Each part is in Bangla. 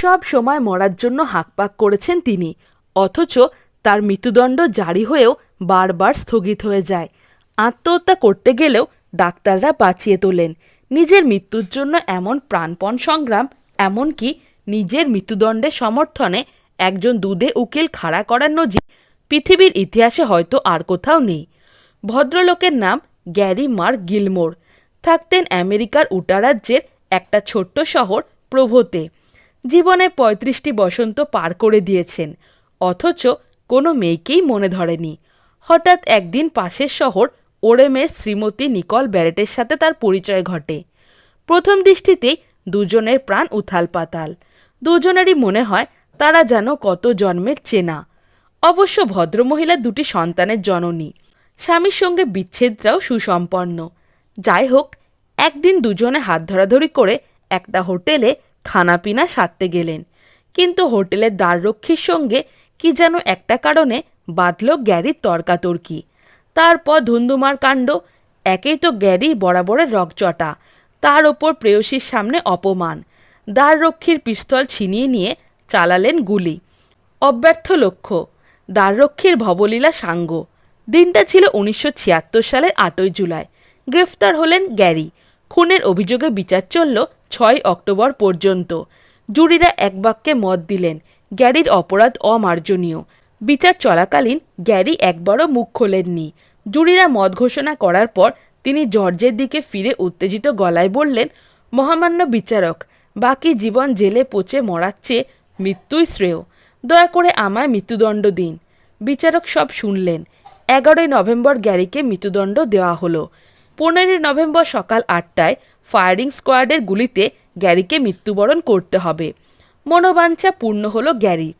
সব সময় মরার জন্য হাঁকপাক করেছেন তিনি, অথচ তার মৃত্যুদণ্ড জারি হয়েও বারবার স্থগিত হয়ে যায়। আত্মহত্যা করতে গেলেও ডাক্তাররা বাঁচিয়ে তোলেন। নিজের মৃত্যুর জন্য এমন প্রাণপণ সংগ্রাম, এমনকি নিজের মৃত্যুদণ্ডের সমর্থনে একজন দুধে উকিল খাড়া করার নজির পৃথিবীর ইতিহাসে হয়তো আর কোথাও নেই। ভদ্রলোকের নাম গ্যারি মার্ক গিলমোর। থাকতেন আমেরিকার উটা রাজ্যের একটা ছোট্ট শহর প্রভোতে। জীবনে পঁয়ত্রিশটি বসন্ত পার করে দিয়েছেন। অথচ কোনো মেয়েকেই মনে ধরেনি। হঠাৎ একদিন পাশের শহর ওরেমের শ্রীমতী নিকল ব্যারেটের সাথে তার পরিচয় ঘটে। প্রথম দৃষ্টিতেই দুজনের প্রাণ উথাল পাতাল দুজনেরই মনে হয় তারা যেন কত জন্মের চেনা। অবশ্য ভদ্রমহিলা দুটি সন্তানের জননী। স্বামীর সঙ্গে বিচ্ছেদটাও সুসম্পন্ন। যাই হোক, একদিন দুজনে হাত ধরাধরি করে একটা হোটেলে খানাপিনা সারতে গেলেন। কিন্তু হোটেলের দ্বাররক্ষীর সঙ্গে কি যেন একটা কারণে বাঁধল গ্যারির তর্কাতর্কি। তারপর ধুন্দুমার কাণ্ড, একেই তো গ্যারি বরাবরের রকচটা তার ওপর প্রেয়সীর সামনে অপমান। দ্বাররক্ষীর পিস্তল ছিনিয়ে নিয়ে চালালেন গুলি। অব্যর্থ লক্ষ্য, দ্বাররক্ষীর ভবলীলা সাঙ্গ। দিনটা ছিল উনিশশো ছিয়াত্তর সালের আটই জুলাই। গ্রেফতার হলেন গ্যারি। খুনের অভিযোগে বিচার চলল ছয় অক্টোবর পর্যন্ত। জুরিরা এক বাক্যে মত দিলেন, গ্যারির অপরাধ অমার্জনীয়। বিচার চলাকালীন গ্যারি একবারও মুখ খোলেননি। জুরিরা মত ঘোষণা করার পর তিনি জর্জের দিকে ফিরে উত্তেজিত গলায় বললেন, মহামান্য বিচারক, বাকি জীবন জেলে পচে মরার চেয়ে মৃত্যুই শ্রেয়। দয়া করে আমায় মৃত্যুদণ্ড দিন। বিচারক সব শুনলেন। এগারোই নভেম্বর গ্যারিকে মৃত্যুদণ্ড দেওয়া হলো। পনেরোই নভেম্বর সকাল আটটায় ফায়ারিং স্কোয়াডের গুলিতে গ্যারিকে মৃত্যুবরণ করতে হবে। মনোবাঞ্ছা পূর্ণ হলো গ্যারি।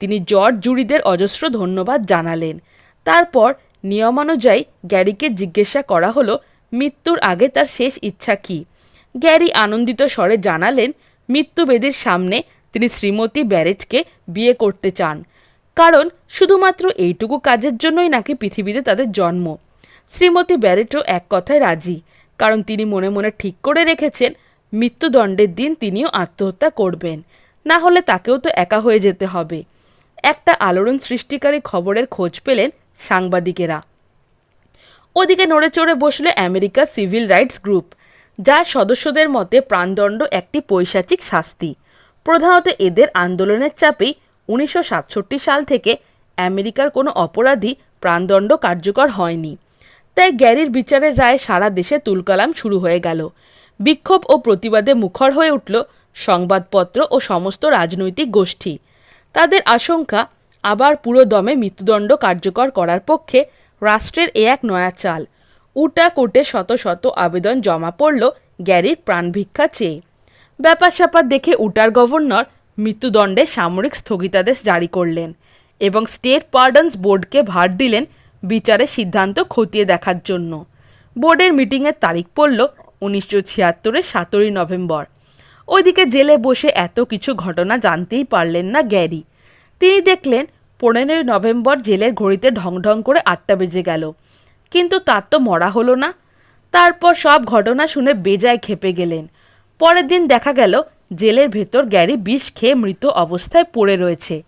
তিনি জর্জ জুরিদের অজস্র ধন্যবাদ জানালেন। তারপর নিয়মানুযায়ী গ্যারিকে জিজ্ঞাসা করা হলো, মৃত্যুর আগে তার শেষ ইচ্ছা কী? গ্যারি আনন্দিত স্বরে জানালেন, মৃত্যুবেদীর সামনে তিনি শ্রীমতী ব্যারেটকে বিয়ে করতে চান। কারণ শুধুমাত্র এইটুকু কাজের জন্যই নাকি পৃথিবীতে তাদের জন্ম। শ্রীমতী ব্যারেটও এক কথায় রাজি। কারণ তিনি মনে মনে ঠিক করে রেখেছেন, মৃত্যুদণ্ডের দিন তিনিও আত্মহত্যা করবেন। না হলে তাকেও তো একা হয়ে যেতে হবে। একটা আলোড়ন সৃষ্টিকারী খবরের খোঁজ পেলেন সাংবাদিকেরা। ওদিকে নড়ে চড়ে বসল আমেরিকা সিভিল রাইটস গ্রুপ, যার সদস্যদের মতে প্রাণদণ্ড একটি পৈশাচিক শাস্তি। প্রধানত এদের আন্দোলনের চাপেই উনিশশো সাতষট্টি সাল থেকে আমেরিকার কোনো অপরাধী প্রাণদণ্ড কার্যকর হয়নি। তাই গ্যারির বিচারের রায়ে সারা দেশে তুলকালাম শুরু হয়ে গেল। বিক্ষোভ ও প্রতিবাদে মুখর হয়ে উঠল সংবাদপত্র ও সমস্ত রাজনৈতিক গোষ্ঠী। তাদের আশঙ্কা, আবার পুরো দমে মৃত্যুদণ্ড কার্যকর করার পক্ষে রাষ্ট্রের এ এক নয়া চাল। উটা কোর্টে শত শত আবেদন জমা পড়ল গ্যারির প্রাণভিক্ষা চেয়ে। ব্যাপার স্যাপার দেখে উটার গভর্নর মৃত্যুদণ্ডে সামরিক স্থগিতাদেশ জারি করলেন এবং স্টেট পার্ডন্স বোর্ডকে ভার দিলেন বিচারের সিদ্ধান্ত খতিয়ে দেখার জন্য। বোর্ডের মিটিংয়ের তারিখ পড়ল উনিশশো ছিয়াত্তরের সতেরোই নভেম্বর। ওইদিকে জেলে বসে এত কিছু ঘটনা জানতেই পারলেন না গ্যারি। তিনি দেখলেন, পনেরোই নভেম্বর জেলের ঘড়িতে ঢং ঢং করে আটটা বেজে গেল। কিন্তু তার তো মরা হলো না। তারপর সব ঘটনা শুনে বেজায় খেপে গেলেন। পরের দিন দেখা গেল, জেলের ভেতর গ্যারি বিষ খেয়ে মৃত অবস্থায় পড়ে রয়েছে।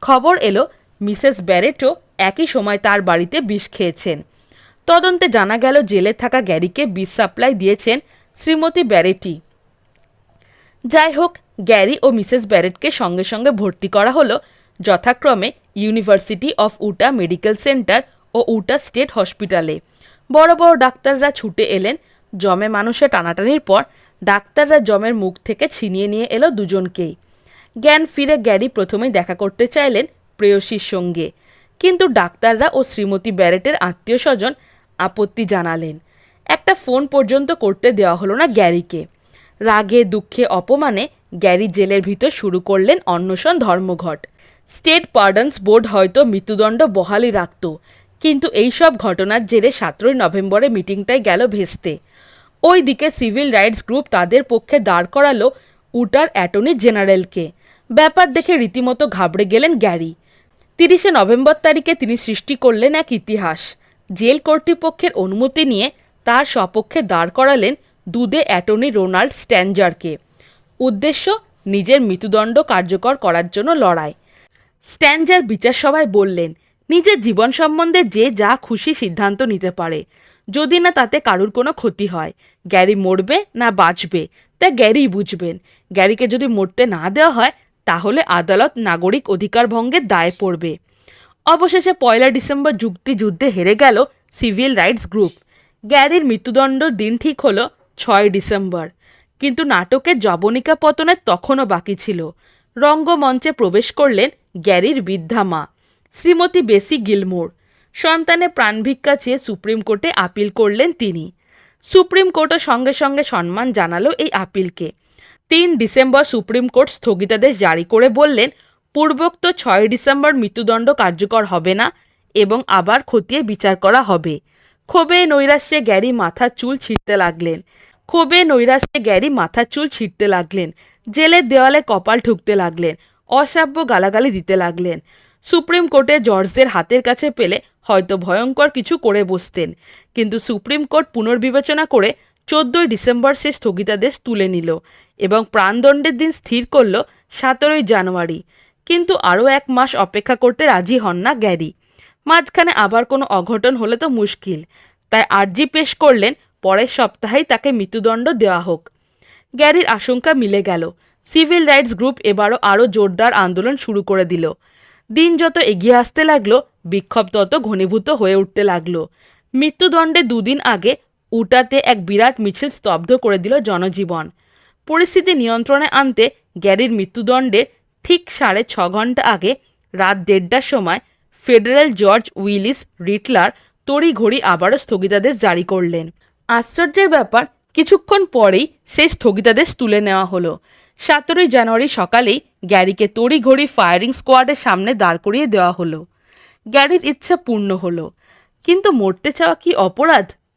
খবর এলো, মিসেস ব্যারেটও একই সময় তার বাড়িতে বিষ খেয়েছেন। তদন্তে জানা গেল, জেলে থাকা গ্যারিকে বিষ সাপ্লাই দিয়েছেন শ্রীমতী ব্যারেটি যাই হোক, গ্যারি ও মিসেস ব্যারেটকে সঙ্গে সঙ্গে ভর্তি করা হলো যথাক্রমে university of Utah medical center O Utah state হসপিটালে। বড় বড় ডাক্তাররা ছুটে এলেন, জমে মানুষে টানাটানির পর ডাক্তাররা জমের মুখ থেকে ছিনিয়ে নিয়ে এলো দুজনকেই। জ্ঞান ফিরে গ্যারি প্রথমেই দেখা করতে চাইলেন প্রেয়সীর সঙ্গে। কিন্তু ডাক্তাররা ও শ্রীমতী ব্যারেটের আত্মীয় স্বজন আপত্তি জানালেন। একটা ফোন পর্যন্ত করতে দেওয়া হলো না গ্যারিকে। রাগে, দুঃখে, অপমানে গ্যারি জেলের ভিতর শুরু করলেন অন্বেষণ ধর্মঘট। স্টেট পার্ডন্স বোর্ড হয়তো মৃত্যুদণ্ড বহালই রাখত, কিন্তু এই সব ঘটনার জেরে সতেরোই নভেম্বরে মিটিংটাই গেল ভেস্তে। ওই দিকে সিভিল রাইটস গ্রুপ তাদের পক্ষে দাঁড় করালো উটার অ্যাটর্নি জেনারেলকে। ব্যাপার দেখে রীতিমতো ঘাবড়ে গেলেন গ্যারি। তিরিশে নভেম্বর তারিখে তিনি সৃষ্টি করলেন এক ইতিহাস। জেল কর্তৃপক্ষের অনুমতি নিয়ে তার সপক্ষে দাঁড় করালেন দুদে অ্যাটর্নি রোনাল্ড স্ট্যানজারকে। উদ্দেশ্য, নিজের মৃত্যুদণ্ড কার্যকর করার জন্য লড়াই। স্ট্যানজার বিচার সভায় বললেন, নিজের জীবন সম্বন্ধে যে যা খুশি সিদ্ধান্ত নিতে পারে। যদি না তাতে কারুর কোনো ক্ষতি হয়, গ্যারি মরবে না বাঁচবে, তা গ্যারি বুঝবেন। গ্যারিকে যদি মরতে না দেওয়া হয় তাহলে আদালত নাগরিক অধিকার ভঙ্গের দায় পড়বে। অবশেষে পয়লা ডিসেম্বর যুক্তিযুদ্ধে হেরে গেল সিভিল রাইটস গ্রুপ। গ্যারির মৃত্যুদণ্ড দিন ঠিক হলো ছয় ডিসেম্বর। কিন্তু নাটকের জবনিকা পতনের তখনও বাকি ছিল। রঙ্গমঞ্চে প্রবেশ করলেন গ্যারির বৃদ্ধা মা, শ্রীমতী বেসি গিলমোর। সন্তানের প্রাণভিক্ষা চেয়ে সুপ্রিম কোর্টে আপিল করলেন তিনি। সুপ্রিম কোর্টও সঙ্গে সঙ্গে সম্মান জানালো এই আপিলকে। তিন ডিসেম্বর সুপ্রিম কোর্ট স্থগিতাদেশ জারি করে বললেন, পূর্বোক্ত ছয় ডিসেম্বর মৃত্যুদণ্ড কার্যকর হবে না এবং আবার খতিয়ে বিচার করা হবে। ক্ষোভে নৈরাশ্যে গ্যারি মাথার চুল ছিঁড়তে লাগলেন। ক্ষোভে নৈরাশ্যে গ্যারি মাথার চুল ছিঁড়তে লাগলেন। জেলের দেওয়ালে কপাল ঠুকতে লাগলেন। অসাব্য গালাগালি দিতে লাগলেন। সুপ্রিম কোর্টে জর্জের হাতের কাছে পেলে হয়তো ভয়ঙ্কর কিছু করে বসতেন। কিন্তু সুপ্রিম কোর্ট পুনর্বিবেচনা করে চোদ্দই ডিসেম্বর সে স্থগিতাদেশ তুলে নিল এবং প্রাণদণ্ডের দিন স্থির করল সতেরোই জানুয়ারি। কিন্তু আরও এক মাস অপেক্ষা করতে রাজি হন না গ্যারি। মাঝখানে আবার কোনো অঘটন হলে তো মুশকিল। তাই আর্জি পেশ করলেন, পরের সপ্তাহেই তাকে মৃত্যুদণ্ড দেওয়া হোক। গ্যারির আশঙ্কা মিলে গেল। সিভিল রাইটস গ্রুপ এবারও আরও জোরদার আন্দোলন শুরু করে দিল। দিন যত এগিয়ে আসতে লাগল, বিক্ষোভ তত ঘনীভূত হয়ে উঠতে লাগল। মৃত্যুদণ্ডে দুদিন আগে উটাতে এক বিরাট মিছিল স্তব্ধ করে দিল জনজীবন। পরিস্থিতি নিয়ন্ত্রণে আনতে গ্যারির মৃত্যুদণ্ডের ঠিক সাড়ে ছ ঘণ্টা আগে রাত দেড়টার সময় ফেডারেল জর্জ উইলিস রিটলার তড়িঘড়ি আবারও স্থগিতাদেশ জারি করলেন। আশ্চর্যের ব্যাপার, কিছুক্ষণ পরেই সেই স্থগিতাদেশ তুলে নেওয়া হলো। সতেরোই জানুয়ারি সকালেই গ্যারিকে তড়িঘড়ি ফায়ারিং স্কোয়াডের সামনে দাঁড় করিয়ে দেওয়া হলো। গ্যারির ইচ্ছা পূর্ণ হলো। কিন্তু মরতে চাওয়া কি অপরাধ?